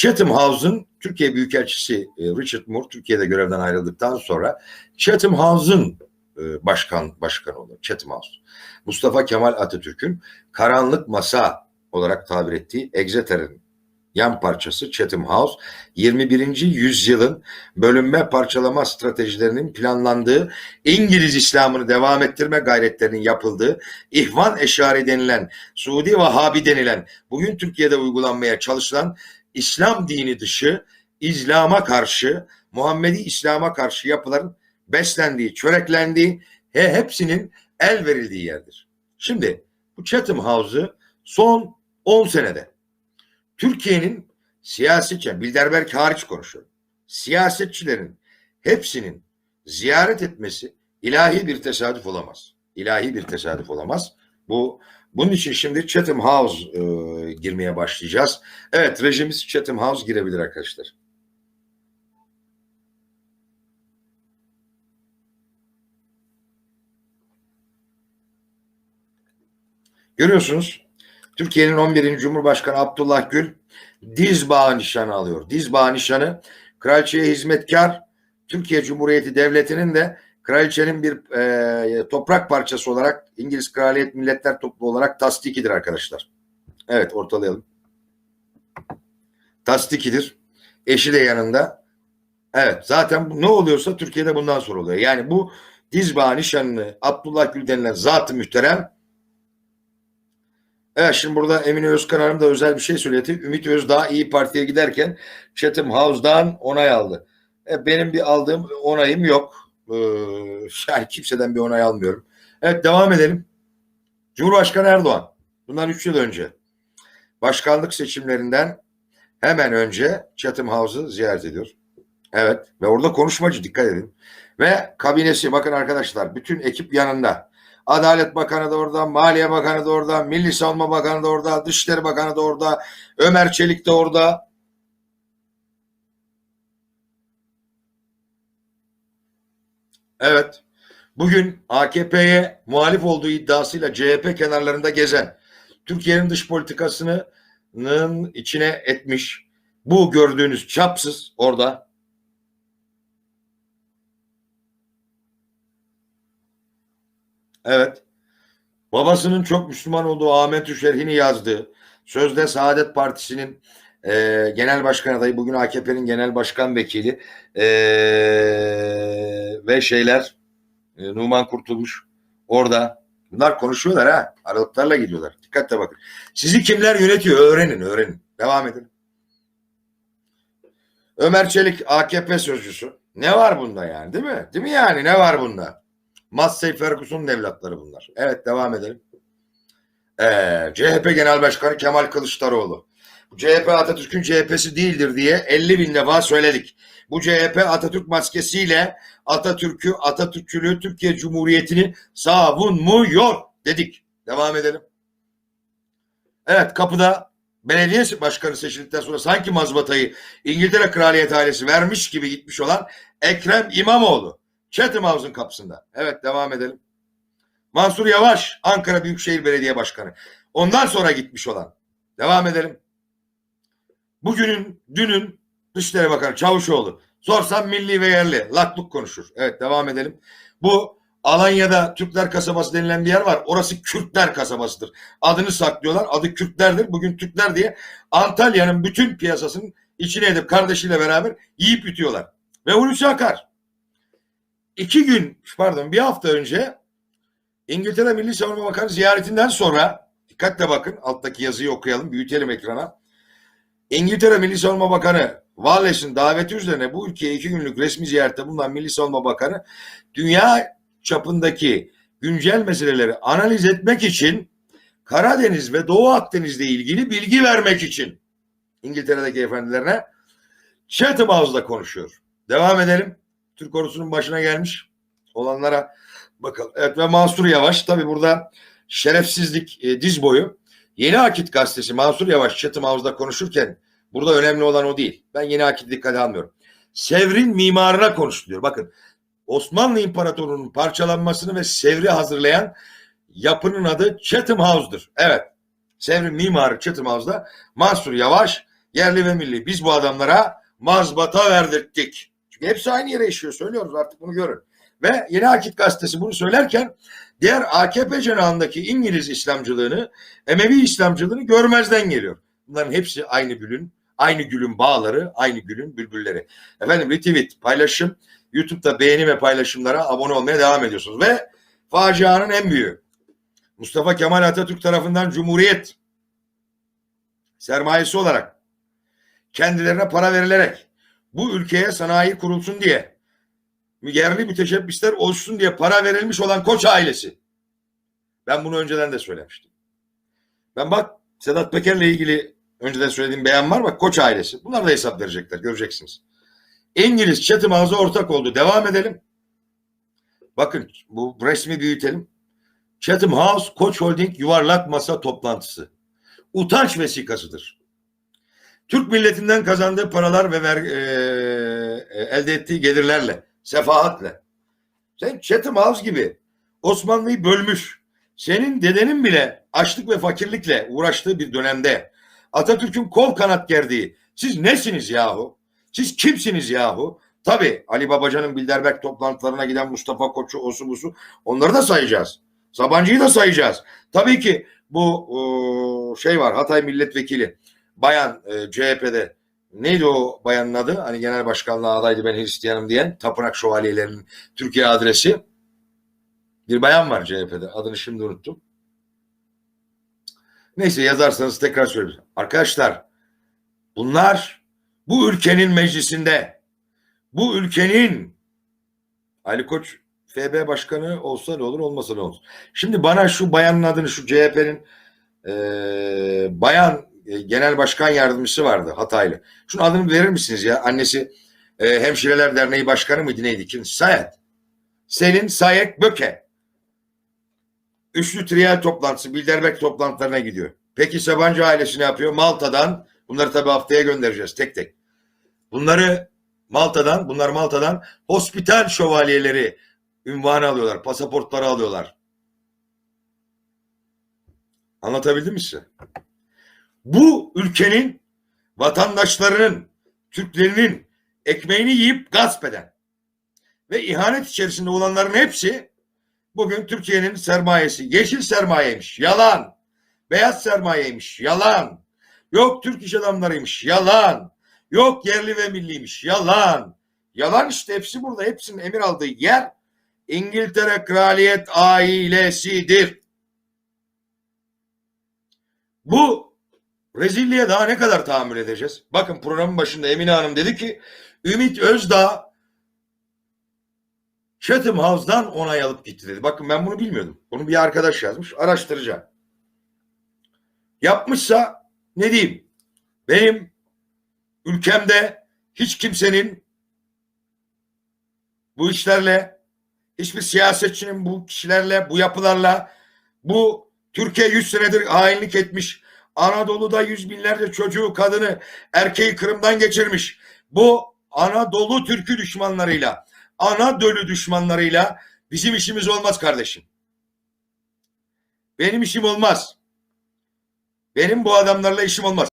Chatham House'un Türkiye Büyükelçisi e, Richard Moore Türkiye'de görevden ayrıldıktan sonra Chatham House'un e, başkan başkanı olur. Chatham House. Mustafa Kemal Atatürk'ün karanlık masa olarak tabir ettiği Exeter'in yan parçası Chatham House 21. yüzyılın bölünme parçalama stratejilerinin planlandığı İngiliz İslam'ını devam ettirme gayretlerinin yapıldığı İhvan Eşari denilen Suudi Vahabi denilen bugün Türkiye'de uygulanmaya çalışılan İslam dini dışı İslam'a karşı Muhammedi İslam'a karşı yapıların beslendiği, çöreklendiği he, hepsinin el verildiği yerdir. Şimdi bu Chatham House'u son 10 senede Türkiye'nin siyasetçi, Bilderberg hariç konuşuyorum. Siyasetçilerin hepsinin ziyaret etmesi ilahi bir tesadüf olamaz. İlahi bir tesadüf olamaz. Bu bunun için şimdi Chatham House e, girmeye başlayacağız. Evet rejimiz Chatham House girebilir arkadaşlar. Görüyorsunuz Türkiye'nin 11. Cumhurbaşkanı Abdullah Gül diz bağı nişanı alıyor. Diz bağı nişanı kraliçeye hizmetkar Türkiye Cumhuriyeti Devleti'nin de kraliçenin bir e, toprak parçası olarak İngiliz Kraliyet Milletler Topluluğu olarak tasdikidir arkadaşlar. Evet ortalayalım. Tasdikidir. Eşi de yanında. Evet zaten ne oluyorsa Türkiye'de bundan sonra oluyor. Yani bu dizbağı nişanını Abdullah Gül denilen zat-ı mühterem Evet şimdi burada Emine Özkan Hanım da özel bir şey söyledi. Ümit Özdağ İyi Parti'ye giderken Chatham House'dan onay aldı. E, benim bir aldığım onayım yok. Ee, yani kimseden bir onay almıyorum. Evet devam edelim. Cumhurbaşkanı Erdoğan bundan 3 yıl önce başkanlık seçimlerinden hemen önce Chatham House'u ziyaret ediyor. Evet ve orada konuşmacı dikkat edin. Ve kabinesi bakın arkadaşlar bütün ekip yanında. Adalet Bakanı da orada, Maliye Bakanı da orada, Milli Savunma Bakanı da orada, Dışişleri Bakanı da orada, Ömer Çelik de orada. Evet. Bugün AKP'ye muhalif olduğu iddiasıyla CHP kenarlarında gezen, Türkiye'nin dış politikasının içine etmiş. Bu gördüğünüz çapsız orada. Evet. Babasının çok Müslüman olduğu Ahmet Şerhini yazdığı Sözde Saadet Partisi'nin e, genel başkan adayı bugün AKP'nin genel başkan vekili e, ve şeyler e, Numan Kurtulmuş orada. Bunlar konuşuyorlar ha. Aralıklarla gidiyorlar. Dikkatle bakın. Sizi kimler yönetiyor? Öğrenin, öğrenin. Devam edin. Ömer Çelik AKP sözcüsü. Ne var bunda yani değil mi? Değil mi yani ne var bunda? Massey Ferguson'un evlatları bunlar. Evet devam edelim. Ee, CHP Genel Başkanı Kemal Kılıçdaroğlu. CHP Atatürk'ün CHP'si değildir diye 50 bin defa söyledik. Bu CHP Atatürk maskesiyle Atatürk'ü, Atatürkçülüğü, Türkiye Cumhuriyeti'ni savunmuyor dedik. Devam edelim. Evet kapıda belediye başkanı seçildikten sonra sanki mazbatayı İngiltere Kraliyet ailesi vermiş gibi gitmiş olan Ekrem İmamoğlu. Chatham House'un kapısında. Evet devam edelim. Mansur Yavaş Ankara Büyükşehir Belediye Başkanı. Ondan sonra gitmiş olan. Devam edelim. Bugünün, dünün Dışişleri Bakanı Çavuşoğlu. Sorsam milli ve yerli. Lakluk konuşur. Evet devam edelim. Bu Alanya'da Türkler kasabası denilen bir yer var. Orası Kürtler kasabasıdır. Adını saklıyorlar. Adı Kürtlerdir. Bugün Türkler diye Antalya'nın bütün piyasasının içine edip kardeşiyle beraber yiyip yutuyorlar. Ve Hulusi Akar. İki gün pardon bir hafta önce İngiltere Milli Savunma Bakanı ziyaretinden sonra dikkatle bakın alttaki yazıyı okuyalım büyütelim ekrana. İngiltere Milli Savunma Bakanı Wallace'ın daveti üzerine bu ülkeye iki günlük resmi ziyarette bulunan Milli Savunma Bakanı dünya çapındaki güncel meseleleri analiz etmek için Karadeniz ve Doğu Akdeniz'le ilgili bilgi vermek için İngiltere'deki efendilerine Chatham House'da konuşuyor. Devam edelim. Türk ordusunun başına gelmiş olanlara bakalım. Evet ve Mansur Yavaş tabi burada şerefsizlik e, diz boyu. Yeni Akit gazetesi Mansur Yavaş Chatham House'da konuşurken burada önemli olan o değil. Ben Yeni Akit'i dikkate almıyorum. Sevr'in mimarına konuşuluyor. Bakın Osmanlı İmparatorluğu'nun parçalanmasını ve Sevr'i hazırlayan yapının adı Chatham House'dur. Evet. Sevr'in mimarı Chatham House'da Mansur Yavaş Yerli ve milli. Biz bu adamlara mazbata verdirttik. Çünkü hepsi aynı yere işiyor. Söylüyoruz artık bunu görün. Ve Yeni Akit Gazetesi bunu söylerken diğer AKP cenahındaki İngiliz İslamcılığını, Emevi İslamcılığını görmezden geliyor. Bunların hepsi aynı gülün, aynı gülün bağları, aynı gülün bülbülleri. Efendim retweet, paylaşım, YouTube'da beğeni ve paylaşımlara abone olmaya devam ediyorsunuz. Ve facianın en büyüğü. Mustafa Kemal Atatürk tarafından Cumhuriyet sermayesi olarak kendilerine para verilerek bu ülkeye sanayi kurulsun diye yerli müteşebbisler oluşsun diye para verilmiş olan Koç ailesi. Ben bunu önceden de söylemiştim. Ben bak Sedat Peker'le ilgili önceden söylediğim beyan var bak Koç ailesi. Bunlar da hesap verecekler göreceksiniz. İngiliz Chatham House'a ortak oldu. Devam edelim. Bakın bu resmi büyütelim. Chatham House Koç Holding yuvarlak masa toplantısı. Utanç vesikasıdır. Türk milletinden kazandığı paralar ve ver, e, e, elde ettiği gelirlerle, sefahatle. Sen Chatham House gibi Osmanlı'yı bölmüş. Senin dedenin bile açlık ve fakirlikle uğraştığı bir dönemde Atatürk'ün kol kanat gerdiği siz nesiniz yahu? Siz kimsiniz yahu? Tabi Ali Babacan'ın Bilderberg toplantılarına giden Mustafa Koç'u, osu busu onları da sayacağız. Sabancı'yı da sayacağız. Tabii ki bu şey var Hatay milletvekili bayan CHP'de neydi o bayanın adı? Hani genel başkanlığa adaydı ben Hristiyanım diyen tapınak şövalyelerinin Türkiye adresi. Bir bayan var CHP'de adını şimdi unuttum. Neyse yazarsanız tekrar söyleyeyim. Arkadaşlar bunlar bu ülkenin meclisinde bu ülkenin Ali Koç FB başkanı olsa ne olur olmasa ne olur. Şimdi bana şu bayanın adını şu CHP'nin e, bayan e, genel başkan yardımcısı vardı Hataylı. Şunun adını verir misiniz ya? Annesi e, Hemşireler Derneği Başkanı mıydı neydi? Kim? Sayet. Selin Sayek Böke. Üçlü triyal toplantısı, Bilderberg toplantılarına gidiyor. Peki Sabancı ailesi ne yapıyor? Malta'dan, bunları tabii haftaya göndereceğiz tek tek. Bunları Malta'dan, bunlar Malta'dan hospital şövalyeleri ünvanı alıyorlar, pasaportları alıyorlar. Anlatabildim mi size? Bu ülkenin vatandaşlarının, Türklerinin ekmeğini yiyip gasp eden ve ihanet içerisinde olanların hepsi bugün Türkiye'nin sermayesi. Yeşil sermayeymiş. Yalan. Beyaz sermayeymiş. Yalan. Yok Türk iş adamlarıymış. Yalan. Yok yerli ve milliymiş. Yalan. Yalan işte hepsi burada. Hepsinin emir aldığı yer İngiltere Kraliyet ailesidir. Bu rezilliğe daha ne kadar tahammül edeceğiz? Bakın programın başında Emine Hanım dedi ki Ümit Özdağ Chatham House'dan onay alıp gitti dedi. Bakın ben bunu bilmiyordum. Bunu bir arkadaş yazmış. Araştıracağım. Yapmışsa ne diyeyim? Benim ülkemde hiç kimsenin bu işlerle hiçbir siyasetçinin bu kişilerle, bu yapılarla bu Türkiye 100 senedir hainlik etmiş. Anadolu'da yüz binlerce çocuğu, kadını, erkeği Kırım'dan geçirmiş. Bu Anadolu Türk'ü düşmanlarıyla, Anadolu düşmanlarıyla bizim işimiz olmaz kardeşim. Benim işim olmaz. Benim bu adamlarla işim olmaz.